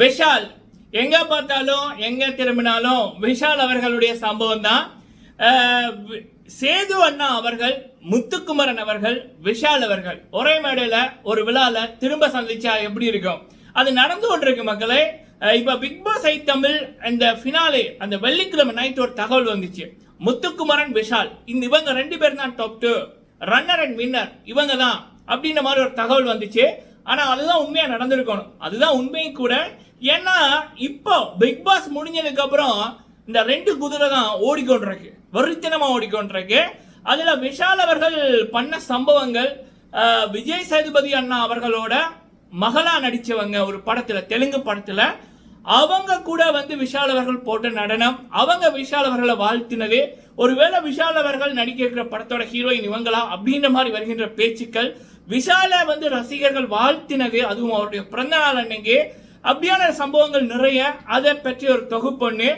விஷால். எங்க பார்த்தாலும் எங்க திரும்பினாலும் விஷால் அவர்களுடைய சம்பவம் தான் சேது அண்ணா அவர்கள் முத்துக்குமரன் அவர்கள் விஷால் அவர்கள். ஒரே மேடையில் ஒரு விழால திரும்ப சந்திச்சா எப்படி இருக்கும்? அது நடந்து கொண்டிருக்கு மக்களே. இப்போ பிக் பாஸ் ஐ தமிழ் அந்த ஃபினாலே அந்த வெள்ளிக்கிழமை நைட் ஒரு தகவல் வந்துச்சு. முத்துக்குமரன் விஷால். இந்த இவங்க ரெண்டு பேரும் தான் top two runner and winner இவங்க தான். அப்படின்ற மாதிரி ஒரு தகவல் வந்துச்சு. ஆனால் அதுதான் உண்மையாக நடந்திருக்கணும். அதுதான் உண்மையும் கூட. ஏன்னா இப்போ பிக் பாஸ் முடிஞ்சதுக்கப்புறம் இந்த ரெண்டு குதிரை தான் ஓடிக்கொண்டிருக்கு. வருத்தனமாக ஓடிக்கொண்டிருக்கு. அதில் விஷால் அவர்கள் பண்ண சம்பவங்கள் விஜய் சேதுபதி அண்ணா அவர்களோட மகளா நடித்தவங்க ஒரு படத்தில் தெலுங்கு படத்தில் அவங்க கூட வந்து விஷால் அவர்கள் போட்ட நடனம் அவங்க விஷால் அவர்களை வாழ்த்தினது ஒருவேளை விஷால் அவர்கள் நடிக்க இருக்கிற படத்தோட ஹீரோயின் இவங்களா அப்படின்ற மாதிரி வருகின்ற பேச்சுக்கள் விஷால வந்து ரசிகர்கள் வாழ்த்தினது அதுவும் அவருடைய பிறந்த நாள் அன்னைக்கு. அப்படியான சம்பவங்கள் நிறைய. அதை பற்றி ஒரு தொகுப்பு ஒன்று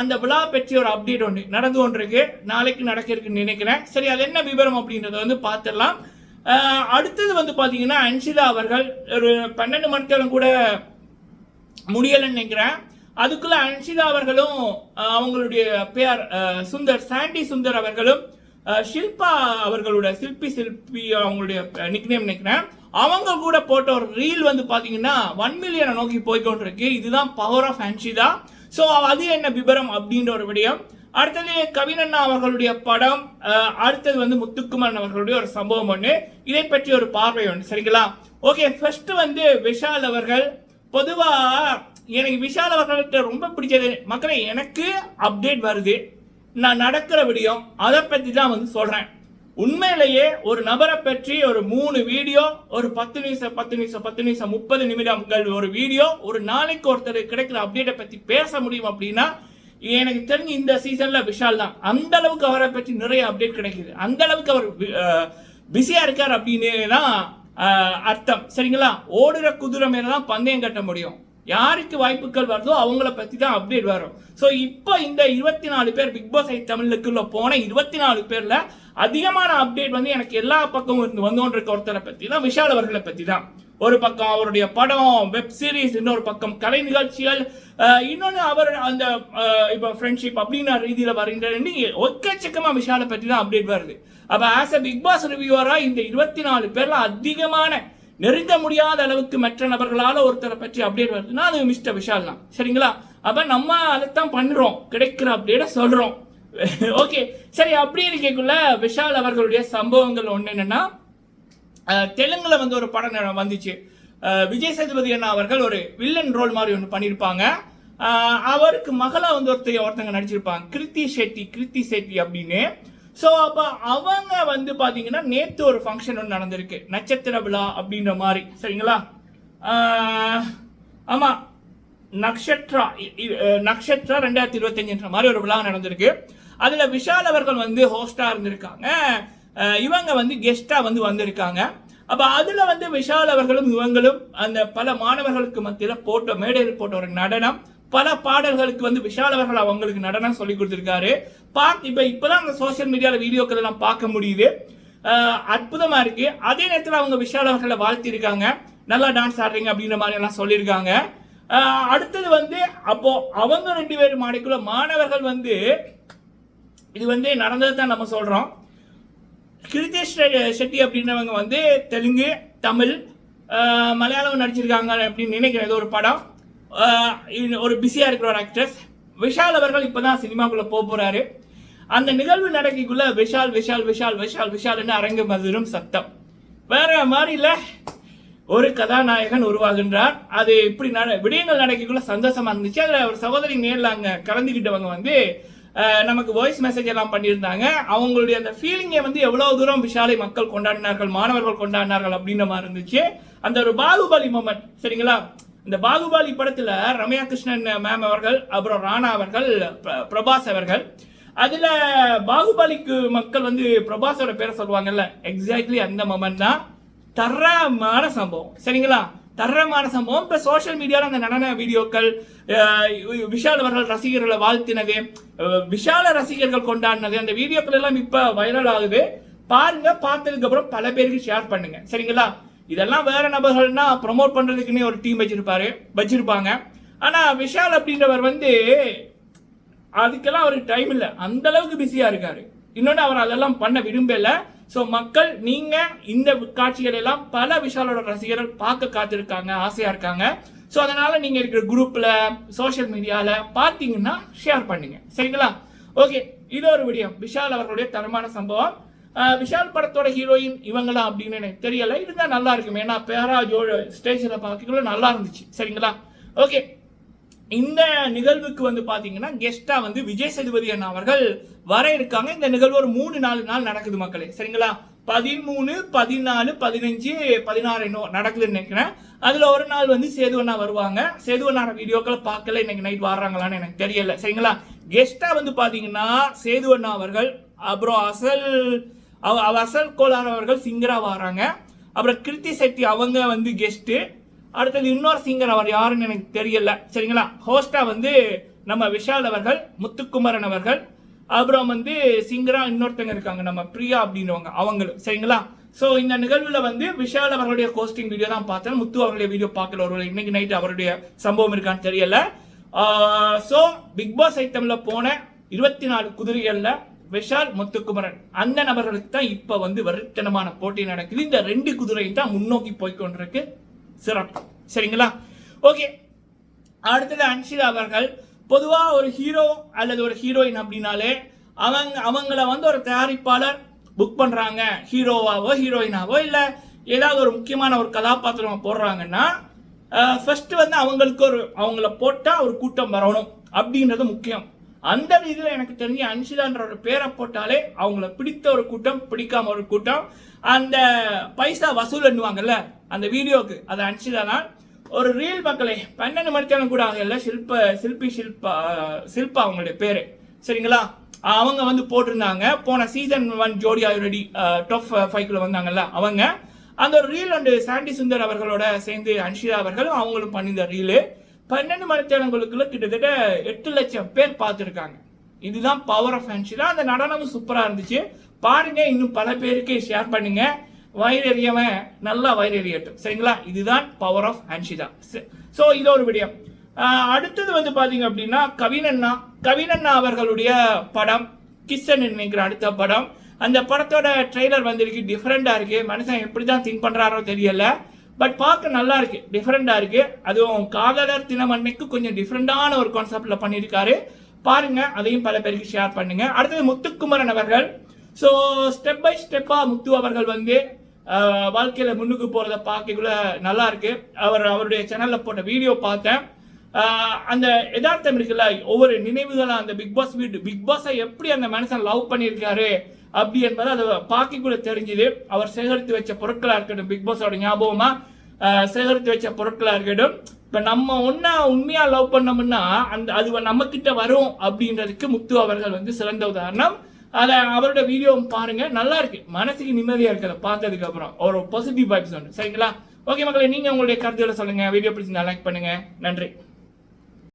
அந்த விழா பற்றி ஒரு அப்டேட் ஒன்று நடந்து கொண்டிருக்கு. நாளைக்கு நடக்க இருக்குன்னு நினைக்கிறேன். சரி அது என்ன விவரம் அப்படின்றத வந்து பார்த்துடலாம். அடுத்தது வந்து பார்த்தீங்கன்னா அன்ஷிதா அவர்கள் ஒரு பன்னெண்டு மணித்தேரம் கூட முடியலைன்னு நினைக்கிறேன். அதுக்குள்ள அன்ஷிதா அவர்களும் அவங்களுடைய பேர் சுந்தர் சாண்டி சுந்தர் அவர்களும் ஷில்பா அவர்களோட சில்பி சில்பி அவங்களுடைய நிக்னேம் நினைக்கிறேன். அவங்க கூட போட்ட ஒரு ரீல் வந்து பார்த்தீங்கன்னா ஒன் மில்லியனை நோக்கி போய்கொண்டிருக்கு இதுதான் பவர் ஆஃப் அன்ஷிதா ஸோ அது என்ன விபரம் அப்படின்ற ஒரு விடயம். அடுத்தது கவினண்ணா அவர்களுடைய படம் அடுத்தது வந்து முத்துக்குமரன் அவர்களுடைய ஒரு சம்பவம் ஒன்று இதை பற்றி ஒரு பார்வை ஒன்று சரிங்களா? ஓகே ஃபர்ஸ்ட் வந்து விஷால் அவர்கள். பொதுவாக எனக்கு விஷால் அவர்கள்ட்ட ரொம்ப பிடிச்சது மக்களை எனக்கு அப்டேட் வருது. நான் நடக்கிற விடியம் அதை பற்றி தான் வந்து சொல்கிறேன் உண்மையிலேயே ஒரு நபரை பற்றி ஒரு மூணு வீடியோ ஒரு பத்து நிமிஷம் பத்து நிமிஷம் பத்து நிமிஷம் முப்பது நிமிடங்கள் ஒரு வீடியோ ஒரு நாளைக்கு ஒருத்தர் கிடைக்கிற அப்டேட்டை பற்றி பேச முடியும் அப்படின்னா எனக்கு தெரிஞ்சு இந்த சீசனில் விஷால் தான். அந்த அளவுக்கு அவரை பற்றி நிறைய அப்டேட் கிடைக்குது. அந்த அளவுக்கு அவர் பிஸியாக இருக்கார் அப்படின்னு தான் அர்த்தம். சரிங்களா? ஓடுற குதிரை மேலே தான் பந்தயம் கட்ட முடியும். யாருக்கு வாய்ப்புகள் வருதோ அவங்கள பற்றி தான் அப்டேட் வரும். ஸோ இப்போ இந்த இருபத்தி நாலு பேர் பிக் பாஸ் ஐ தமிழுக்குள்ள போன இருபத்தி நாலு பேரில் அதிகமான அப்டேட் வந்து எனக்கு எல்லா பக்கமும் இருந்து வந்து ஒருத்தரை பற்றி தான் விஷால் அவர்களை பற்றி தான். ஒரு பக்கம் அவருடைய படம் வெப் சீரிஸ் இன்னொரு பக்கம் கலை நிகழ்ச்சிகள் இன்னொன்று அவர் அந்த இப்போ ஃப்ரெண்ட்ஷிப் அப்படின்ற ரீதியில் வருகின்ற ஒக்கச்சக்கமாக விஷாலை பற்றி தான் அப்டேட் வருது. அப்போ ஆஸ் அ பிக் பாஸ் ரிவியூவராக இந்த இருபத்தி நாலு பேரில் அதிகமான நெருங்க முடியாத அளவுக்கு மற்ற நபர்களால் ஒருத்தரை பற்றி அப்டேட் வருதுன்னா அது மிஸ்டர் விஷால் தான் சரிங்களா? அப்போ நம்ம அதைத்தான் பண்ணுறோம் கிடைக்கிற அப்டேட்டை சொல்கிறோம் ஓகே சரி அப்படி இருக்கக்குள்ள விஷால் அவர்களுடைய சம்பவங்கள் ஒன்று என்னென்னா தெலுங்கில் வந்து ஒரு படம் வந்துச்சு. விஜய் சேதுபதி அண்ணா அவர்கள் ஒரு வில்லன் ரோல் மாதிரி ஒன்று பண்ணியிருப்பாங்க அவருக்கு மகளா வந்து ஒருத்தர் ஒருத்தங்க நடிச்சிருப்பாங்க. கிருத்தி ஷெட்டி கிருத்தி ஷெட்டி அப்படின்னு. ஸோ அப்போ அவங்க வந்து பார்த்தீங்கன்னா நேற்று ஒரு ஃபங்க்ஷன் ஒன்று நடந்திருக்கு. நட்சத்திர விழா அப்படின்ற மாதிரி. சரிங்களா? ஆமாம் நக்ஷத்ரா நக்ஷத்ரா ரெண்டாயிரத்தி இருபத்தஞ்சுன்ற மாதிரி ஒரு விழா நடந்திருக்கு. அதில் விஷால் அவர்கள் வந்து ஹோஸ்டாக இருந்திருக்காங்க. இவங்க வந்து கெஸ்ட்டாக வந்து வந்திருக்காங்க. அப்போ அதில் வந்து விஷால் அவர்களும் இவங்களும் அந்த பல மாணவர்களுக்கு மத்தியில் போட்ட மேடையில் போட்ட ஒரு நடனம். பல பாடல்களுக்கு வந்து விஷால் அவர்கள் அவங்களுக்கு நடனம் சொல்லி கொடுத்துருக்காரு. பார்த்து இப்போ இப்போதான் அந்த சோஷியல் மீடியாவில் வீடியோக்கள் எல்லாம் பார்க்க முடியுது. அற்புதமாக இருக்கு. அதே நேரத்தில் அவங்க விஷால் அவர்களை வாழ்த்திருக்காங்க நல்லா டான்ஸ் ஆடுறீங்க அப்படின்ற மாதிரி எல்லாம் சொல்லியிருக்காங்க. அடுத்தது வந்து அப்போ அவங்க ரெண்டு பேரும் மாடிக்குள்ள மாணவர்கள் வந்து இது வந்து நடந்தது தான் நம்ம சொல்றோம். கிருத்தேஷ் ஷெட்டி அப்படின்றவங்க வந்து தெலுங்கு தமிழ் மலையாளம் நடிச்சிருக்காங்க அப்படின்னு நினைக்கிறேன். ஏதோ ஒரு படம். ஒரு பிஸியாக இருக்கிற ஒரு ஆக்ட்ரஸ் விஷால் அவர்கள் இப்போ தான் சினிமாக்குள்ளே போக போகிறாரு அந்த நிகழ்வு நடக்கிக்குள்ள விஷால் விஷால் விஷால் விஷால் விஷால்னு அரங்க மதுரும் சத்தம். வேற மாதிரி இல்லை ஒரு கதாநாயகன் உருவாகின்றார். அது இப்படி நட விடயங்கள் நடக்கக்குள்ள சந்தோஷமா இருந்துச்சு. அதில் ஒரு சகோதரி நேரில் அங்கே கலந்துக்கிட்டவங்க வந்து நமக்கு வாய்ஸ் மெசேஜ் எல்லாம் பண்ணியிருந்தாங்க. அவங்களுடைய அந்த ஃபீலிங்கை வந்து எவ்வளோ தூரம் விஷாலை மக்கள் கொண்டாடினார்கள் மாணவர்கள் கொண்டாடினார்கள் அப்படின்ற மாதிரி இருந்துச்சு. அந்த ஒரு பாகுபலி மொமெண்ட் சரிங்களா? இந்த பாகுபலி படத்துல ரம்யா கிருஷ்ணன் மேம் அவர்கள் அப்புறம் ராணா அவர்கள் பிரபாஸ் அவர்கள். அதுல பாகுபலிக்கு மக்கள் வந்து பிரபாஸோட பேரை சொல்லுவாங்கல்ல எக்ஸாக்ட்லி அந்த மொமெண்ட் தான் தரமான சம்பவம். சரிங்களா? தரமான சம்பவம். இப்போ சோஷியல் மீடியாவில் அந்த நடன வீடியோக்கள் விஷால் அவர்கள் ரசிகர்களை வாழ்த்தினது விஷால ரசிகர்கள் கொண்டாடினது அந்த வீடியோக்கள் எல்லாம் இப்போ வைரல் ஆகுது. பாருங்க பார்த்ததுக்கப்புறம் பல பேருக்கு ஷேர் பண்ணுங்க. சரிங்களா? இதெல்லாம் வேற நபர்கள்னா ப்ரொமோட் பண்றதுக்குன்னே ஒரு டீம் வச்சிருப்பாரு வச்சிருப்பாங்க. ஆனா விஷால் அப்படின்றவர் வந்து அதுக்கெல்லாம் அவருக்கு டைம் இல்லை. அந்த அளவுக்கு பிஸியா இருக்காரு. இன்னொன்று அவர் அதெல்லாம் பண்ண விரும்பல. ஸோ மக்கள் நீங்க இந்த காட்சிகள் எல்லாம் பல விஷாலோட ரசிகர்கள் பார்க்க காத்திருக்காங்க ஆசையா இருக்காங்க. ஸோ அதனால நீங்க இருக்கிற குரூப்ல சோஷியல் மீடியால பார்த்தீங்கன்னா ஷேர் பண்ணுங்க. சரிங்களா? ஓகே இது ஒரு விடியம் விஷால் அவர்களுடைய தரமான சம்பவம். விஷால் படத்தோட ஹீரோயின் இவங்களா அப்படின்னு எனக்கு தெரியல இருந்தால் நல்லா இருக்கும். ஏன்னா பேரா ஜோ ஸ்டேஜில் பார்க்கக்குள்ள நல்லா இருந்துச்சு. சரிங்களா? ஓகே. இந்த நிகழ்வுக்கு வந்து பார்த்தீங்கன்னா கெஸ்ட்டாக வந்து விஜய் சேதுபதி அண்ணா அவர்கள் வர இருக்காங்க. இந்த நிகழ்வு ஒரு மூணு நாலு நாள் நடக்குது மக்களே. சரிங்களா? பதிமூணு பதினாலு பதினஞ்சு பதினாறு இன்னும் நடக்குதுன்னு நினைக்கிறேன். அதில் ஒரு நாள் வந்து சேது அண்ணா வருவாங்க. சேது அண்ணா வீடியோக்களை பார்க்கல. இன்னைக்கு நைட் வர்றாங்களான்னு எனக்கு தெரியல. சரிங்களா? கெஸ்ட்டாக வந்து பார்த்தீங்கன்னா சேது அண்ணா அவர்கள் அப்புறம் அசல் அவ- அசல் கோலார் அவர்கள் சிங்கராக வராங்க. அப்புறம் கிருத்தி செட்டி அவங்க வந்து கெஸ்ட்டு அடுத்தது இன்னொரு சிங்கர் அவர் யாருன்னு எனக்கு தெரியல. சரிங்களா? ஹோஸ்டா வந்து நம்ம விஷால் அவர்கள் முத்துக்குமரன் அவர்கள். அப்புறம் வந்து சிங்கரா இன்னொருத்தங்க இருக்காங்க நம்ம பிரியா அப்படின்றவங்க அவங்களும். சரிங்களா? ஸோ இந்த நிகழ்வில் வந்து விஷால் அவர்களுடைய கோஸ்டிங் வீடியோ தான் பார்த்தேன். முத்து அவர்களுடைய வீடியோ பார்க்கல ஒரு இன்னைக்கு நைட் அவருடைய சம்பவம் இருக்கான்னு தெரியல. ஸோ பிக் பாஸ் ஐட்டமில் போன இருபத்தி நாலு குதிரைகளில் விஷால் முத்துக்குமரன் அந்த நபர்களுக்கு தான் இப்ப வந்து வருத்தனமான போட்டி நடக்குது. இந்த ரெண்டு குதிரையும் தான் முன்னோக்கி போய்கொண்டிருக்கு சிறப்பு. சரிங்களா? ஓகே. அடுத்தது அன்ஷிதா அவர்கள் பொதுவா ஒரு ஹீரோ அல்லது ஒரு ஹீரோயின் அப்படின்னாலே அவங்க அவங்கள வந்து ஒரு தயாரிப்பாளர் புக் பண்றாங்க. ஹீரோவாவோ ஹீரோயினாவோ இல்ல ஏதாவது ஒரு முக்கியமான ஒரு கதாபாத்திரம் போடுறாங்கன்னா ஃபர்ஸ்ட் வந்து அவங்களுக்கு ஒரு அவங்கள போட்டா ஒரு கூட்டம் வரணும் அப்படின்றது முக்கியம். அந்த ரீதியில் எனக்கு தெரிஞ்சு அன்சிதான்ற ஒரு பேரை போட்டாலே அவங்கள பிடித்த ஒரு கூட்டம் பிடிக்காம ஒரு கூட்டம். அந்த பைசா வசூல் பண்ணுவாங்கல்ல அந்த வீடியோவுக்கு அது அன்சிதா தான். ஒரு ரீல் மக்களே பன்னெண்டு மணித்தாலும் கூட ஆகல சில்ப சில்பி ஷில்பா சில்பா அவங்களுடைய பேரு. சரிங்களா? அவங்க வந்து போட்டிருந்தாங்க. போன சீசன் ஒன் ஜோடி ஆல்ரெடி டாப் ஃபைவ்ல வந்தாங்கல்ல அவங்க. அந்த ஒரு ரீல் அண்டு சாண்டி சுந்தர் அவர்களோட சேர்ந்து அன்ஷிதா அவர்களும் அவங்களும் பண்ணியிருந்த ரீலு பன்னெண்டு மணித்தேலங்களுக்குள்ள கிட்டத்தட்ட எட்டு லட்சம் பேர் பார்த்துருக்காங்க. இதுதான் பவர் ஆஃப் அன்ஷிதா அந்த நடனமும் சூப்பராக இருந்துச்சு. பாருங்க இன்னும் பல பேருக்கு ஷேர் பண்ணுங்க. வயிறறியவன் நல்லா வயிறறியட்டும். சரிங்களா? இதுதான் பவர் ஆஃப் அன்ஷிதா ஸோ இது ஒரு விடயம். அடுத்தது வந்து பார்த்தீங்க அப்படின்னா கவினண்ணா கவினண்ணா அவர்களுடைய படம் கிஷன் நினைக்கிற அடுத்த படம். அந்த படத்தோட ட்ரெய்லர் வந்திருக்கு டிஃப்ரெண்டாக இருக்கு. மனுஷன் எப்படி தான் திங்க் பண்ணுறாரோ தெரியல. பட் பார்க்க நல்லா இருக்கு டிஃப்ரெண்டாக இருக்கு. அதுவும் காதலர் தினம் அன்னைக்கு கொஞ்சம் டிஃப்ரெண்டான ஒரு கான்செப்டில் பண்ணியிருக்காரு. பாருங்க அதையும் பல பேருக்கு ஷேர் பண்ணுங்க. அடுத்தது முத்துக்குமரன் அவர்கள். ஸோ ஸ்டெப் பை ஸ்டெப்பாக முத்து அவர்கள் வந்து வாழ்க்கையில் முன்னுக்கு போகிறத பார்க்கக்குள்ள நல்லா இருக்கு அவர் அவருடைய சேனலில் போட்ட வீடியோ பார்த்தேன். அந்த யதார்த்தம் இருக்குல்ல ஒவ்வொரு நினைவுகளாக அந்த பிக் பாஸ் வீடு பிக் பாஸை எப்படி அந்த மனுஷன் லவ் பண்ணியிருக்காரு? அப்படி என்பது அதை பார்க்கக்குள்ள தெரிஞ்சுது. அவர் சேகரித்து வச்ச பொருட்களாக இருக்கட்டும். பிக் பாஸோட ஞாபகமா சேகரித்து வச்ச பொருட்களாக இருக்கட்டும். இப்போ நம்ம ஒன்றா உண்மையாக லவ் பண்ணோம்னா அந்த அது நம்ம கிட்ட வரும் அப்படின்றதுக்கு முத்து அவர்கள் வந்து சிறந்த உதாரணம். அதை அவரோட வீடியோ பாருங்க. நல்லா இருக்கு. மனசுக்கு நிம்மதியா இருக்கிறத அதை பார்த்ததுக்கு அப்புறம். ஒரு பாசிட்டிவ் வைப்ஸ் ஒன்று சரிங்களா? ஓகே மக்களை நீங்கள் உங்களுடைய கருத்துக்களை சொல்லுங்கள் வீடியோ பிடிச்சிருந்தா லைக் பண்ணுங்கள் நன்றி.